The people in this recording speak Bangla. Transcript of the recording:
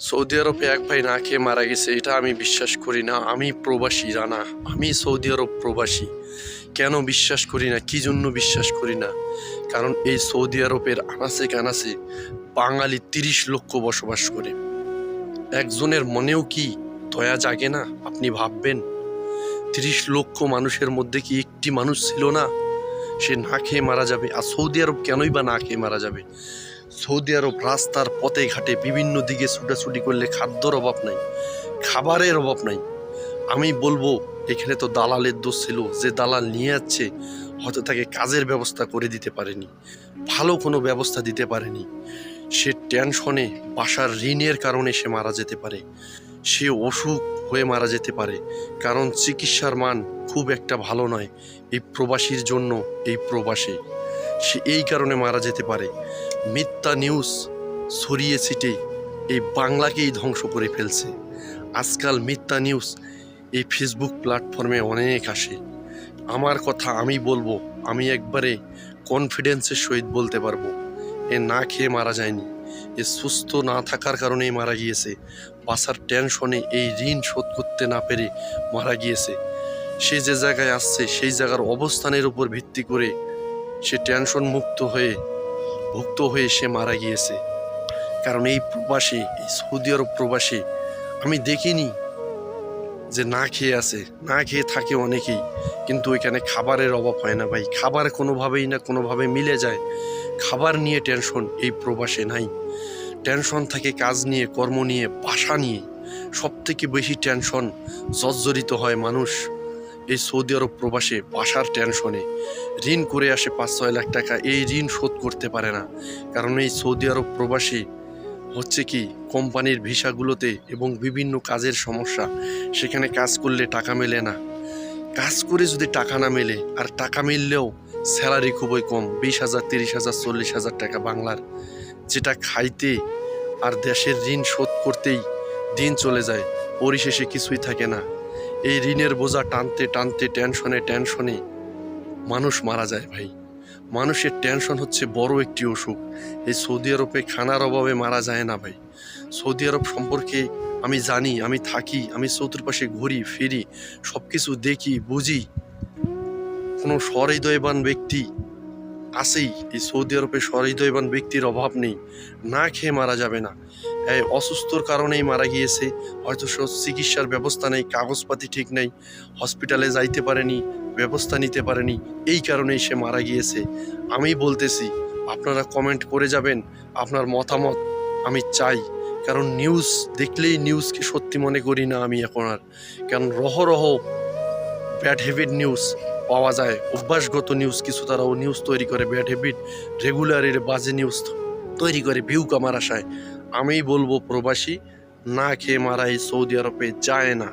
সৌদি আরবে এক ভাই না খেয়ে মারা গেছে, এটা আমি বিশ্বাস করি না। আমি প্রবাসী, রানা। আমি সৌদি আরব প্রবাসী। কেন বিশ্বাস করি না? কি জন্য বিশ্বাস করি না? কারণ এই সৌদি আরবের আনাসে কানাসে বাঙালি তিরিশ লক্ষ বসবাস করে। একজনের মনেও কি দয়া জাগে না? আপনি ভাববেন, তিরিশ লক্ষ মানুষের মধ্যে কি একটি মানুষ ছিল না? সে না খেয়ে মারা যাবে। আর সৌদি আরব কেনই বা না খেয়ে মারা যাবে? সৌদি আরব রাস্তার পথে ঘাটে বিভিন্ন দিকে ছুটাছুটি করলে খাদ্যর অভাব নাই, খাবারের অভাব নাই। আমি বলব, এখানে তো দালালের দোষ ছিল, যে দালাল নিয়ে যাচ্ছে, হয়তো তাকে কাজের ব্যবস্থা করে দিতে পারেনি, ভালো কোনো ব্যবস্থা দিতে পারেনি। সে টেনশনে বাসার ঋণের কারণে সে মারা যেতে পারে। সে অসুখ হয়ে মারা যেতে পারে, কারণ চিকিৎসার মান খুব একটা ভালো নয় এই প্রবাসীর জন্য, এই প্রবাসে। সে এই কারণে মারা যেতে পারে। মিথ্যা নিউজ ছড়িয়ে ছিটে এই বাংলাকেই ধ্বংস করে ফেলছে। আজকাল মিথ্যা নিউজ এই ফেসবুক প্ল্যাটফর্মে অনেক আসে। আমার কথা আমি বলব, আমি একবারে কনফিডেন্সের সহিত বলতে পারব। এ না খেয়ে মারা যায়নি। এ সুস্থ না থাকার কারণেই মারা গিয়েছে। বাসার টেনশনে এই ঋণ শোধ করতে না পেরে মারা গিয়েছে। সে যে জায়গায় আসছে, সেই জায়গার অবস্থানের উপর ভিত্তি করে সে টেনশন মুক্ত হয়ে, ভুক্ত হয়ে সে মারা গিয়েছে। কারণ এই প্রবাসী, এই সৌদি আরব প্রবাসী, আমি দেখিনি যে না খেয়ে আছে, না খেয়ে থাকে অনেকেই। কিন্তু ওইখানে খাবারের অভাব হয় না ভাই। খাবার কোনোভাবেই না কোনোভাবে মিলে যায়। খাবার নিয়ে টেনশন এই প্রবাসে নাই। টেনশন থাকে কাজ নিয়ে, কর্ম নিয়ে, বাসা নিয়ে। সব থেকে বেশি টেনশন, জর্জরিত হয় মানুষ। এই সৌদি আরব প্রবাসে বাসার টেনশনে। ঋণ করে আসে পাঁচ, ছয় লাখ টাকা। এই ঋণ শোধ করতে পারে না। কারণ এই সৌদি আরব প্রবাসী হচ্ছে কি, কোম্পানির ভিসাগুলোতে এবং বিভিন্ন কাজের সমস্যা। সেখানে কাজ করলে টাকা মেলে না। কাজ করে যদি টাকা না মেলে, আর টাকা মিললেও স্যালারি খুবই কম। বিশ হাজার, তিরিশ হাজার, চল্লিশ হাজার টাকা বাংলার। যেটা খাইতে আর দেশের ঋণ শোধ করতেই দিন চলে যায়। পরিশেষে কিছুই থাকে না। এই ঋণের বোঝা টানতে টানতে টেনশনে টেনশনে মানুষ মারা যায় ভাই। মানুষের টেনশন হচ্ছে বড় একটি অসুখ। এই সৌদি আরবে খানার অভাবে মারা যায় না ভাই। সৌদি আরব সম্পর্কে আমি জানি, আমি থাকি, আমি চতুর্পাশে ঘুরি, ফিরি সব কিছু দেখি, বুঝি। কোনো সহৃদয়বান ব্যক্তি আছেই। এই সৌদি আরবে সহৃদয়বান ব্যক্তির অভাব নেই। না খেয়ে মারা যাবে না। অসুস্থর কারণেই মারা গিয়েছে। হয়তো চিকিৎসার ব্যবস্থা নেই, কাগজপাতি ঠিক নেই হসপিটালে যাইতে পারেনি, ব্যবস্থা নিতে পারেনি, এই কারণেই সে মারা গিয়েছে। আমি বলতেছি, আপনারা কমেন্ট করে যাবেন, আপনার মতামত আমি চাই। কারণ নিউজ দেখলেই নিউজকে সত্যি মনে করি না আমি এখন আর। কারণ রহ রহ ব্যাড হ্যাবিট নিউজ পাওয়া যায়, অভ্যাসগত নিউজ কিছু, তারাও নিউজ তৈরি করে ব্যাড হ্যাবিট রেগুলারের বাজে নিউজ তৈরি করে ভিউ কামার আসায় আমি বলব, প্রবাসী না খেয়ে মারা এই সৌদি আরবে যায় না।